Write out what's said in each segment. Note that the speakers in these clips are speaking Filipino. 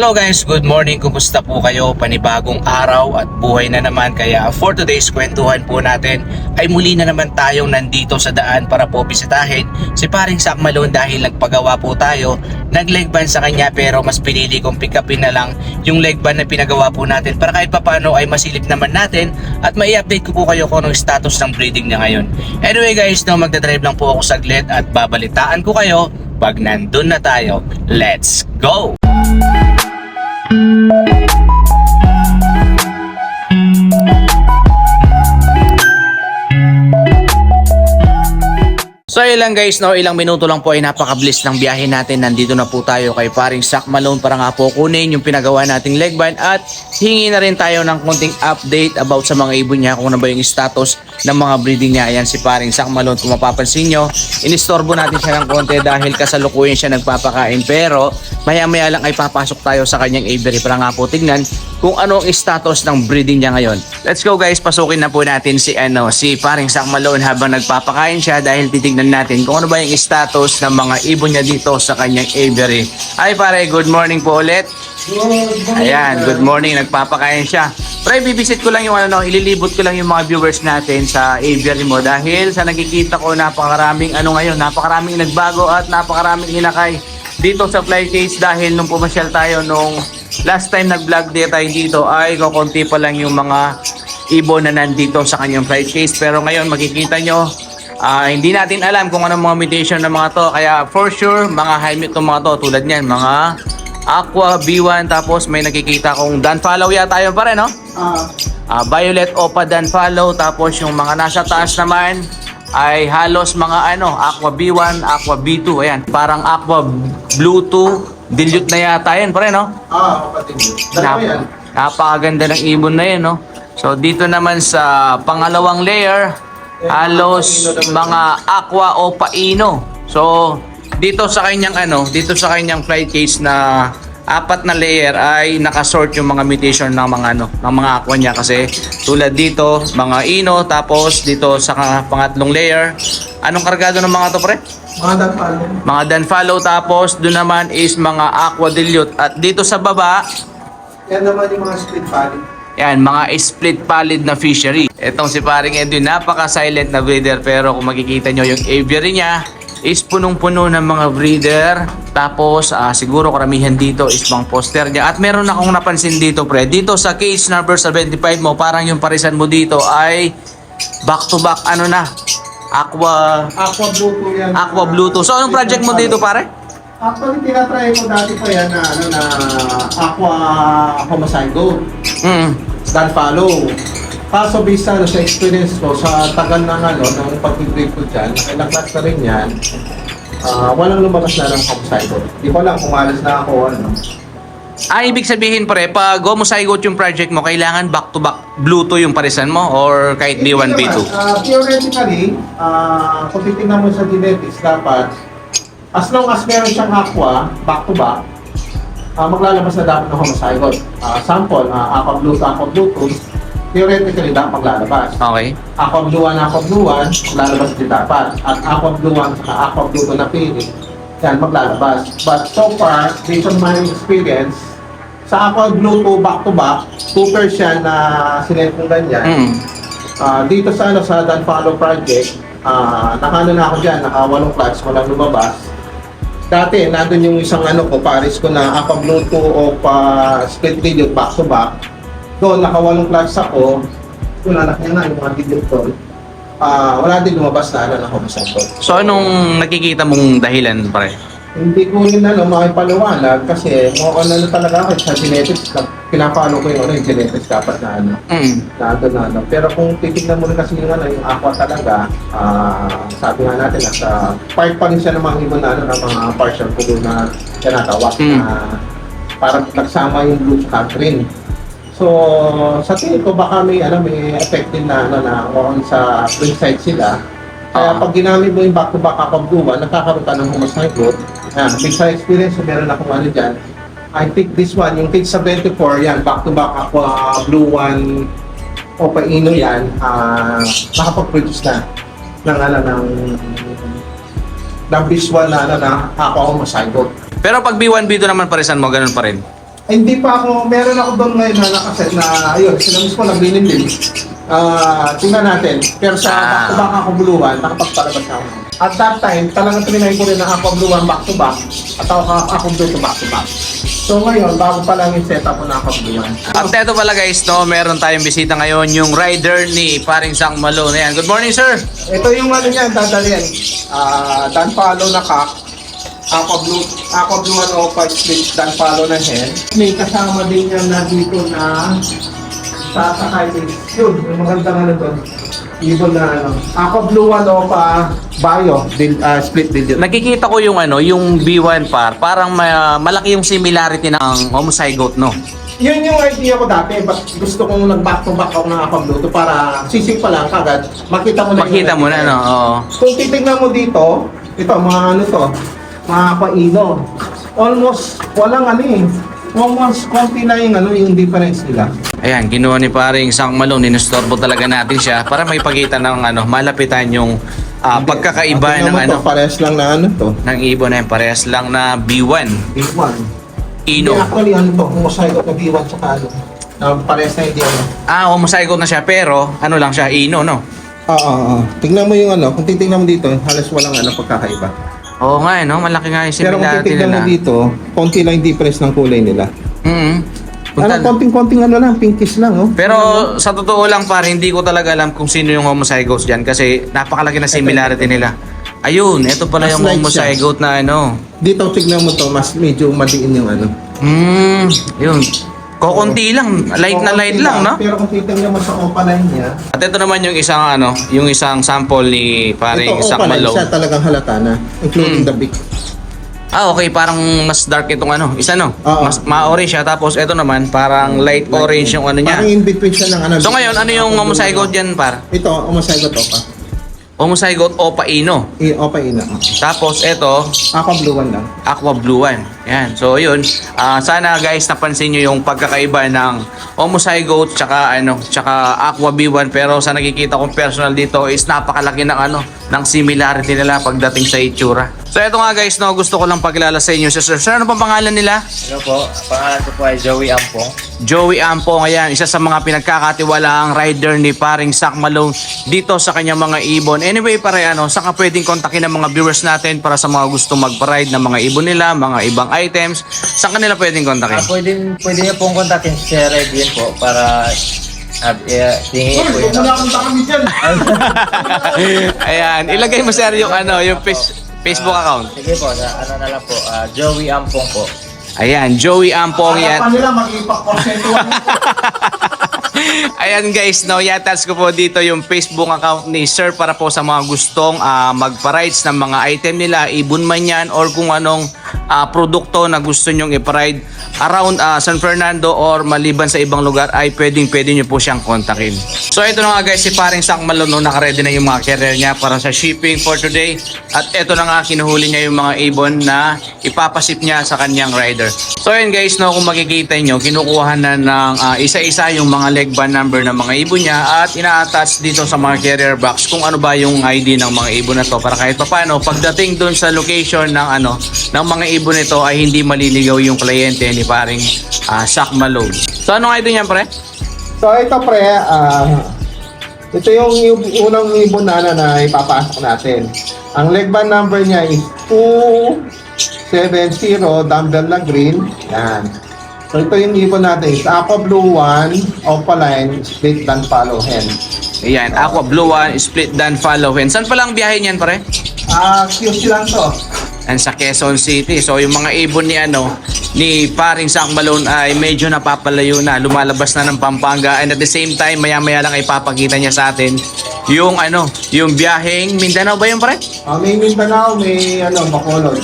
Hello guys, good morning. Kumusta po kayo? Panibagong araw at buhay na naman. Kaya for today's kwentuhan po natin ay muli na naman tayong nandito sa daan para po bisitahin si paring Sakmalon dahil nagpagawa po tayo ng leg sa kanya pero mas pinili kong pick upin na lang yung leg band na pinagawa po natin para kahit papano ay masilip naman natin at mai update ko po kayo kung anong status ng breeding niya ngayon. Anyway guys, no, magdadrive lang po ako saglit at babalitaan ko kayo pag nandun na tayo. Let's go! Música So ilang guys, no, ilang minuto lang po ay napakabilis ng biyahe natin. Nandito na po tayo kay paring Sak Malone para nga po kunin yung pinagawa nating leg band at hingi na rin tayo ng konting update about sa mga ibon niya kung ano ba yung status ng mga breeding niya. Ayan si paring Sak Malone kung mapapansin nyo. Inistorbo natin siya ng konti dahil kasalukuyan siya nagpapakain pero maya maya lang ay papasok tayo sa kanyang aviary para nga po tignan kung ano ang status ng breeding niya ngayon. Let's go guys, pasukin na po natin si ano, si paring Sak Malone habang nagpapakain siya dahil titignan natin kung ano ba yung status ng mga ibon niya dito sa kanyang aviary. Ay pare, good morning po ulit. Ayan, good morning, nagpapakain siya. Pre, bibisit ko lang yung ano, ililibot ko lang yung mga viewers natin sa aviary mo dahil sa nakikita ko napakaraming ano ngayon, napakaraming nagbago at napakaraming inakay dito sa fly cage dahil nung pumasyal tayo nung last time nag-vlog din tayo dito ay kukunti pa lang yung mga ibon na nandito sa kanyang flight case pero ngayon makikita nyo ah, hindi natin alam kung anong mga mutation ng mga to. Kaya for sure mga mute ng mga to. Tulad niyan mga Aqua B1 tapos may nakikita kong Dan Follow yata yun pa rin no? Ah, Violet Opa Dan Follow tapos yung mga nasa taas naman ay halos mga ano Aqua B1, Aqua B2 ayan parang Aqua Blue 2 dilute na yata yun pa rin no? Ah, kapatid. Dalawa yan. Nap- napakaganda ng ibon na yun, no? So, dito naman sa pangalawang layer, halos mga aqua o paino. So, dito sa kanyang ano, dito sa kanyang flight case na apat na layer ay nakasort yung mga mutation ng mga ano, ng mga aqua niya kasi tulad dito, mga ino, tapos dito sa ka- pangatlong layer, anong kargado ng mga to pre? Mga dagpalo. Mga dan follow tapos doon naman is mga aqua dilute at dito sa baba Yan naman yung mga split pally. Yan, mga split pallid na fishery. Itong si paring Edwin, napaka-silent na breeder pero kung makikita nyo yung aviary niya is punong-puno ng mga breeder. Tapos ah, siguro karamihan dito is mga poster niya. At meron akong napansin dito pre, dito sa cage number 75 mo, parang yung parisan mo dito ay back to back ano na, aqua Aqua Bluetooth yan. aqua bluetooth. So anong project mo dito pare? Actually, tinatry ko dati pa yan na, ano, na Aqua Homocygo. Mm. Dan follow. Kaso based sa, ano, sa experience ko, sa tagal ng ano, ng pag-break ko dyan, class na rin yan, ah, walang lumabas na ng Homocygo. Di ko lang kung na ako, ano. Ah, ibig sabihin pare, pag homozygote yung project mo, kailangan back-to-back Bluetooth yung parisan mo or kahit B1, B2? Ah, theoretically, ah, kung titignan mo sa genetics, dapat, as long as meron siyang aqua, back to back, ah, maglalabas na dapat ng homozygote. Ah, sample, ah, aqua blue to aqua bluetooth, theoretically dapat maglalabas. Okay. Aqua blue 1, aqua blue 1, maglalabas din dapat. At aqua blue 1 at aqua blue 2 na pili, yan, maglalabas. But so far, based on my experience, sa blue 2 back to back, 2 siya na sinend kong ganyan, Mm. Ah, dito sa ano sa Dan Follow Project, ah nakano na ako diyan, naka walong flats walang lumabas. Dati nandun yung isang ano ko, pares ko na apa Bluetooth o pa split video back to back. Doon naka walong flats ako. Yung anak niya na yung mga video ko. Ah, wala din lumabas na ano na homosexual. So anong nakikita mong dahilan pare? Hindi ko yun ano makipaliwanag kasi mukhang ano talaga ako sa genetics. Pinapalo ko yung ano yung genetics dapat na ano. Mm. na doon na ano. Pero kung titignan mo rin kasi yung ano, yung aqua talaga, ah sabi nga natin, nasa part pa rin siya ng mga ibon na ano, ng mga partial pulo na tinatawag Mm. na parang nagsama yung blue sa green. So, sa tingin ko baka may ano may effect din na ano na on sa green side sila. Kaya Ah. pag ginamit mo yung back-to-back blue one, nagkakaroon ka ng homocyclone. Yan, based sa experience, meron akong ano dyan, I think this one, yung Cage 74, yan, back-to-back aqua blue one o paino yan, ah nakapag-produce na ng ano, ng ng visual na ano na aqua homozygote. Pero pag B1, B2 naman parisan mo, ganun pa rin. Hindi pa ako, meron ako doon ngayon na nakaset na, ayun, sila mismo naglinin din. Ah, tingnan natin. Pero sa Ah. back-to-back ako buluhan, nakapagpalabas na ako. At that time, talagang trinay ko rin ang ako buluhan back-to-back at ako, ako blue to back-to-back. So ngayon, bago pa lang yung setup ko na ako buluhan. At eto pala guys, no, meron tayong bisita ngayon, yung rider ni paring Sang Malone. Ayan, good morning sir! Ito yung ano niya, dadalhin. Ah, dan follow na cock. Aqua blue, aqua blue ano pa split dan follow na hen. May kasama din yan na dito na sasakay din. Yun, yung magandang ano doon. Ibon na ano. Aqua blue ano pa bio, dil, ah, split din yun. Nakikita ko yung ano, yung B1 par, parang ma- malaki yung similarity ng homozygote, no? Yun yung idea ko dati, but gusto kong nag-back to back ako ng aqua blue to para sisig pa lang kagad, makita mo na yung- Makita mo na, no? Oo. Kung titignan mo dito, ito mga ano to, mga paino. Almost walang ano eh. Almost konti na yung ano yung difference nila. Ayan, ginawa ni paring Sang Malone, inostorbo talaga natin siya para may pagkita ng ano, malapitan yung ah, pagkakaiba Tingnan ng ano, to, parehas lang na ano to. ng ibon na yan. Parehas lang na B1, Big one. Ino. Hindi, actually ano to, kung ko na B1 tsaka ano. Na parehas na hindi ano. Ah, homozygote na siya, pero ano lang siya, Ino, no? Oo, oo, oo. Tingnan mo yung ano, kung titignan mo dito, halos walang ano pagkakaiba. Oo nga, eh, no? Malaki nga yung Pero kung similarity titignan nila. mo dito, konti lang yung difference ng kulay nila. Mm Ano, konting-konting ano lang, pinkish lang, oh. Pero sa totoo lang pare, hindi ko talaga alam kung sino yung homozygotes dyan kasi napakalaki na similarity nila. Ayun, ito pala Mas yung light siya. homozygote na ano. Dito, tignan mo to, mas medyo madiin yung ano. Hmm, yun. Kokonti lang, light na light lang, no? Pero kung titignan mo sa opaline niya, At ito naman yung isang ano, yung isang sample ni paring ito opaline Malo. siya talagang halata na, including Mm. the beak. Ah, okay, parang mas dark itong ano, isa no? Oo. Mas ma-orange siya tapos ito naman parang light orange yung ano Parang niya. in between siya ng ano. So ngayon, ano yung homozygote dyan par? Ito, homozygote opa. Homozygote Opa Ino. I, opa ina. Tapos ito, Aqua blue one lang. Aqua Blue One. Yan. So, yun. Ah, sana guys napansin nyo yung pagkakaiba ng Homozygote tsaka ano, tsaka Aqua B1 pero sa nakikita kong personal dito is napakalaki ng ano, ng similarity nila pagdating sa itsura. So, ito nga guys, no, gusto ko lang pagkilala sa inyo. Sir, sir, ano pang pangalan nila? Hello po, pangalan ko po ay Joey Ampong. Joey Ampong, ayan, isa sa mga pinagkakatiwalaang rider ni paring Sak Malone dito sa kanyang mga ibon. Anyway, pare, ano, saan ka pwedeng kontakin ng mga viewers natin para sa mga gusto mag-ride ng mga ibon nila, mga ibang items, saan kanila pwedeng Ah, kontakin? pwede, pwede niyo pong kontakin si Sir Edwin po para uh, tingin po yun. ayan, ilagay mo sir yung ano, yung face- Facebook account. Sige po, sa, ano na lang po, ah, Joey Ampong po. Ayan, Joey Ampong yan. Akala pa nila mag-ipak-porsentuhan. Ayan guys, no, yatas ko po dito yung Facebook account ni Sir para po sa mga gustong ah, magpa-rides ng mga item nila, ibon man yan or kung anong ah, produkto na gusto nyong ipa-ride around ah, San Fernando or maliban sa ibang lugar ay pwedeng pwede nyo po siyang kontakin. So ito na nga guys, si paring Sak Malone, no, nakaready na yung mga carrier niya para sa shipping for today. At ito na nga, kinuhuli niya yung mga ibon na ipapasip niya sa kanyang rider. So yun guys, no, kung makikita nyo, kinukuha na ng ah, isa-isa yung mga leg band number ng mga ibon niya at ina-attach dito sa mga carrier box kung ano ba yung ID ng mga ibon na to para kahit paano pagdating doon sa location ng ano ng mga ibon nito ay hindi maliligaw yung kliyente ni paring ah, Sak Malone. So anong ID niyan pre? so ito pre, ah, ito yung unang ibon na ano na ipapasok natin. Ang leg band number niya is 270 dumbbell na green. Yan. So ito yung ibon natin is Aqua Blue 1, Opaline, Split Dan Follow Hen. Ayan, Aqua Blue One, Split Dan Follow Hen. Saan palang biyahe niyan pare? Ah, cute lang to. and sa Quezon City. So yung mga ibon ni ano ni paring Sak Malone ay medyo napapalayo na, lumalabas na ng Pampanga and at the same time maya-maya lang ay papakita niya sa atin yung ano, yung biyaheng Mindanao ba yun pare? Ah, may Mindanao, may ano, Bacolod.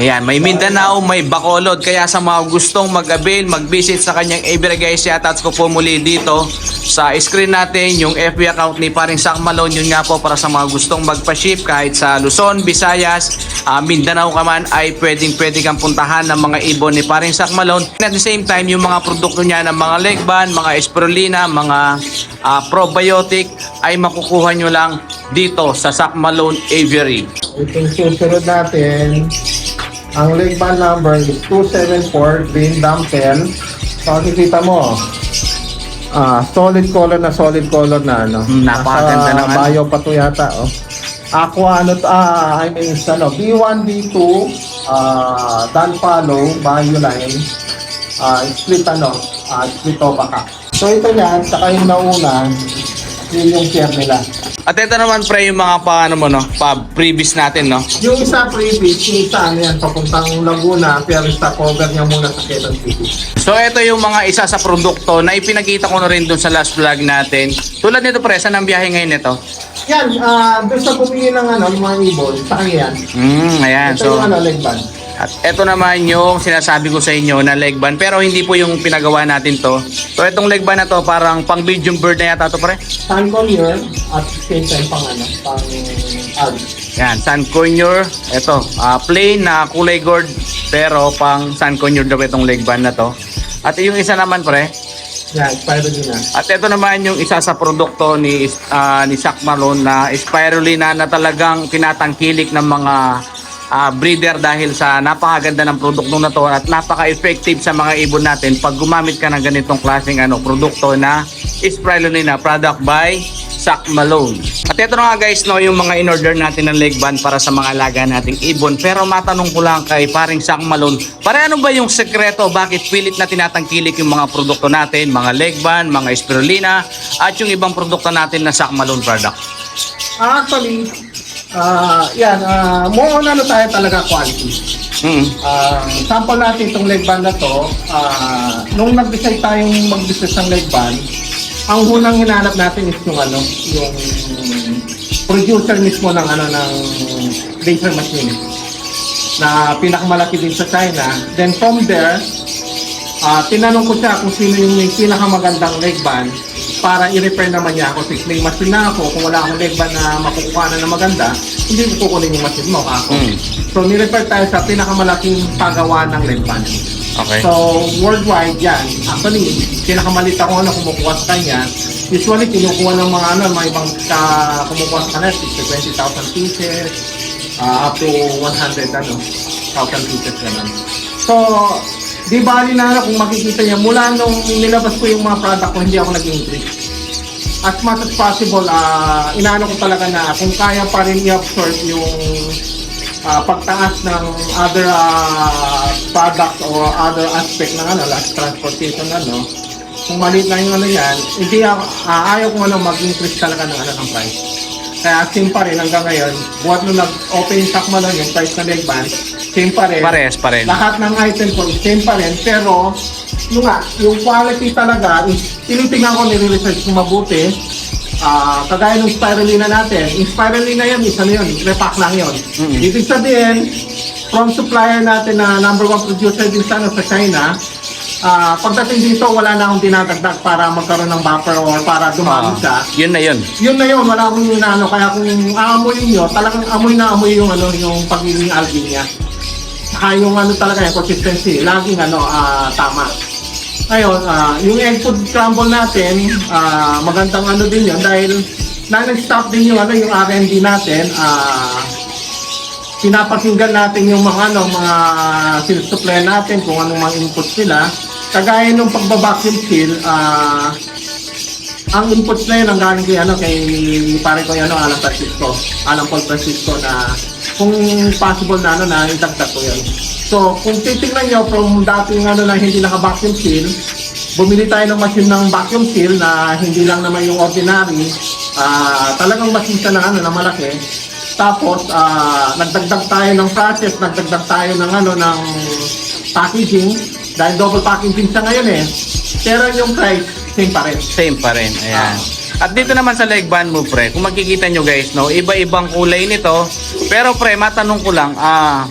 Ayan, may Mindanao, may Bacolod. Kaya sa mga gustong mag-avail, mag-visit sa kanyang Ibra guys, shoutouts ko po muli dito sa screen natin yung FB account ni Paring Sak Malone. Yun nga po para sa mga gustong magpa-ship kahit sa Luzon, Visayas, ah, Mindanao ka man ay pwedeng pwede kang puntahan ng mga ibon ni Paring Sak Malone. At the same time, yung mga produkto niya ng mga leg band, mga espirulina, mga ah, probiotic ay makukuha nyo lang dito sa Sak Malone Aviary. Itong susunod natin, Ang leg band number is 274 green dumbbell. So, makikita mo, ah, solid color na solid color na ano. Hmm, napakaganda ano. bio pa to yata, oh. Aqua, ano, to, ah, I mean, is, ano, B1, B2, ah, Dan Follow, Bio Line, ah, split, ano, ah, split Obaka. So, ito yan, saka yung nauna, yun yung share nila. At ito naman pre yung mga paano mo no, pa previous natin no. Yung isa previous, yung isa ano yan, papuntang Laguna, pero stop over niya muna sa Quezon City. So ito yung mga isa sa produkto na ipinakita ko na rin dun sa last vlog natin. Tulad nito pre, saan ang biyahe ngayon nito? Yan, ah, doon sa bumili ng ano, ng mga ibon, sa kanya yan. Hmm, ayan. Ito So, yung ano, leg band. At ito naman yung sinasabi ko sa inyo na leg band. Pero hindi po yung pinagawa natin to. So itong leg band na to parang pang medium bird na yata to pre. Sun Collier, at same time pang ano, pang ag. Yan, Sun Conure. Ito, ah, plain na kulay gold pero pang Sun Conure daw itong leg band na to. At yung isa naman pre, Yan, spirulina. At ito naman yung isa sa produkto ni ah, ni Sac Malone na spirulina na talagang tinatangkilik ng mga ah, breeder dahil sa napakaganda ng produkto na to at napaka-effective sa mga ibon natin pag gumamit ka ng ganitong klaseng ano produkto na spirulina product by Sac Malone. At ito na nga guys no yung mga in-order natin ng leg band para sa mga alaga nating ibon pero matanong ko lang kay paring Sac Malone pare ano ba yung sekreto bakit pilit na tinatangkilik yung mga produkto natin mga leg band, mga spirulina at yung ibang produkto natin na Sac Malone product. Ah, Actually, ah, yan, ah, more on ano tayo talaga quality. Mm. Ah, sample natin itong leg band na to, ah, nung nag-decide tayong mag-business ng leg band, ang unang hinanap natin is yung ano, yung producer mismo ng ano ng laser machine na pinakamalaki din sa China. Then from there, ah tinanong ko siya kung sino yung may pinakamagandang leg band para i-repair naman niya ako. Since may machine na ako, kung wala akong leg band na makukuha na na maganda, hindi ko kukunin yung machine mo ako. Mm. So, ni-repair tayo sa pinakamalaking pagawa ng leg band. Okay. So, worldwide yan. Actually, pinakamalit ako ano kumukuha sa kanya. Usually, kinukuha ng mga ano, mga ibang uh, kumukuha sa kanya, 20,000 pieces, ah, up to 100 ano, 1,000 pieces ganun. So, di bali na ano, kung makikita niya, mula nung nilabas ko yung mga product ko, hindi ako nag-increase. As much as possible, ah inaano ko talaga na kung kaya pa rin i-absorb yung ah, pagtaas ng other ah, product or other aspect ng ano, like transportation ano, kung maliit na yung ano yan, hindi ako, ah, ayaw ko ano mag-increase talaga ng ano ng price. Kaya same pa rin hanggang ngayon, buhat nung nag-open yung Sakma lang yung price na leg band, same pa rin. Parehas pa rin. Lahat ng item ko same pa rin, pero yung nga, yung quality talaga, is, tinitingnan ko, nire-research ko mabuti. Ah, kagaya ng spirulina natin, yung spirulina yan, isa na yun, repack lang yun. Mm. Ibig sabihin, from supplier natin na number one producer din sa, ano, sa China, ah pagdating dito, wala na akong dinadagdag para magkaroon ng buffer or para dumami siya Ah, yun na yun. yun na yun, wala akong inaano. Kaya kung aamoy nyo, talagang amoy na amoy yung ano, yung pagiging algae niya. Saka yung ano talaga yung consistency, laging ano, ah, tama. Ngayon, ah, yung egg food crumble natin, ah, magandang ano din yun dahil non-stop din yung ano, yung R&D natin, ah, pinapakinggan natin yung mga ano, mga sinusupply natin kung anong mga inputs nila. Kagaya nung pagbabacuum seal, ah, ang inputs na yun ang galing kay ano kay pare ko ano Alan Francisco. Alan Paul Francisco na kung possible na ano na idagdag ko yun. So kung titingnan nyo from dating ano na hindi naka vacuum seal bumili tayo ng machine ng vacuum seal na hindi lang naman yung ordinary ah talagang machine siya na ano na malaki. Tapos ah nagdagdag tayo ng process nagdagdag tayo ng ano ng packaging dahil double packaging siya ngayon eh pero yung price same pa rin Same pa rin. Ayan. At dito naman sa leg band mo, pre, kung makikita nyo guys, no, iba-ibang kulay nito. Pero pre, matanong ko lang, ah,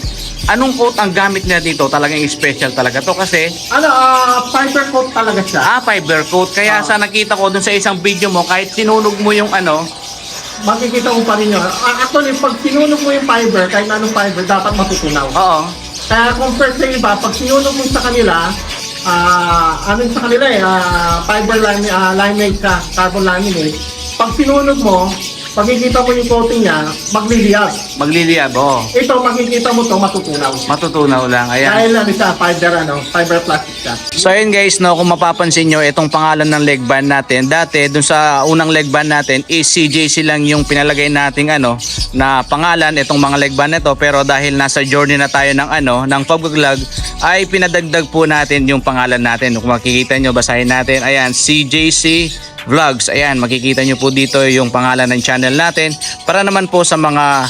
anong coat ang gamit niya dito? Talagang special talaga to kasi Ano, ah, fiber coat talaga siya. ah, fiber coat. Kaya Ah. sa nakita ko dun sa isang video mo, kahit sinunog mo yung ano, Makikita mo pa rin yun. Ah, actually, pag sinunog mo yung fiber, kahit na anong fiber, dapat matutunaw. oo, Kaya compare sa iba, pag sinunog mo sa kanila, ah, ano yung sa kanila eh, ah, fiber lami, ah, laminate ka, carbon laminate. Pag sinunog mo, Pagkikita mo yung coating niya, magliliyab. Magliliyab, oh. Ito, makikita mo to matutunaw. Matutunaw lang. Ayan. Dahil ano siya, fiber ano, fiber plastic. So ayun guys, no, kung mapapansin nyo, itong pangalan ng leg band natin, dati dun sa unang leg band natin, is CJC lang yung pinalagay nating ano, na pangalan, itong mga leg band nito, pero dahil nasa journey na tayo ng ano, ng pag-vlog, ay pinadagdag po natin yung pangalan natin. Kung makikita nyo, basahin natin, ayan, CJC Vlogs. Ayan, makikita nyo po dito yung pangalan ng channel natin para naman po sa mga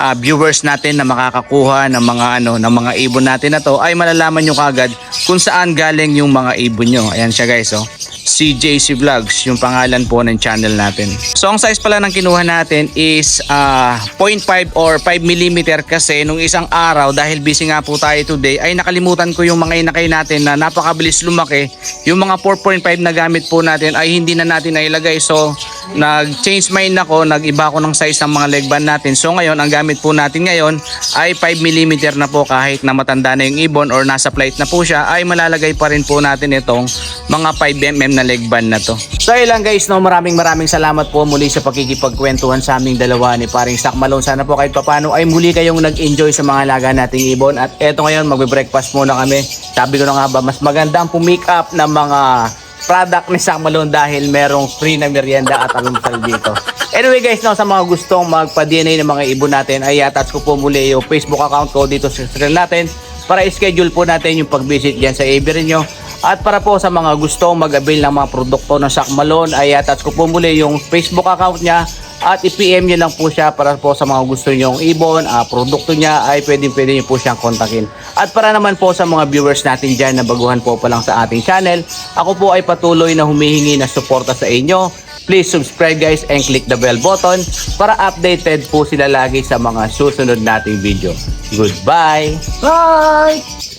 ah, viewers natin na makakakuha ng mga ano ng mga ibon natin na to ay malalaman nyo kagad kung saan galing yung mga ibon nyo. Ayan siya guys oh. CJC Vlogs yung pangalan po ng channel natin. So ang size pala ng kinuha natin is ah, 0.5 or 5 mm kasi nung isang araw dahil busy nga po tayo today ay nakalimutan ko yung mga inakay natin na napakabilis lumaki. Yung mga 4.5 na gamit po natin ay hindi na natin nailagay. So nag-change mind ako, nag-iba ako ng size ng mga leg band natin. So ngayon ang gamit po natin ngayon ay 5 mm na po kahit na matanda na yung ibon or nasa flight na po siya ay malalagay pa rin po natin itong mga 5 mm na leg band na to. So ilang guys, no, maraming maraming salamat po muli sa pakikipagkwentuhan sa aming dalawa ni paring Stock Malone. Sana po kahit papano ay muli kayong nag-enjoy sa mga alaga nating ibon. At eto ngayon, magbe-breakfast muna kami. Sabi ko na nga ba, mas magandang pumick up ng mga product ni Malone dahil merong free na merienda at almusal dito. Anyway guys, no, sa mga gustong magpa-DNA ng mga ibon natin, ay attach ko po muli yung Facebook account ko dito sa screen natin para i-schedule po natin yung pag-visit dyan sa Avery nyo. At para po sa mga gustong mag-avail ng mga produkto ng Sac Malone, ay attach ko po muli yung Facebook account niya at i-PM nyo lang po siya para po sa mga gusto nyong ibon, ah, produkto niya ay pwedeng pwede nyo po siyang kontakin. At para naman po sa mga viewers natin dyan na baguhan po pa lang sa ating channel, ako po ay patuloy na humihingi ng suporta sa inyo. Please subscribe guys and click the bell button para updated po sila lagi sa mga susunod nating video. Goodbye! Bye!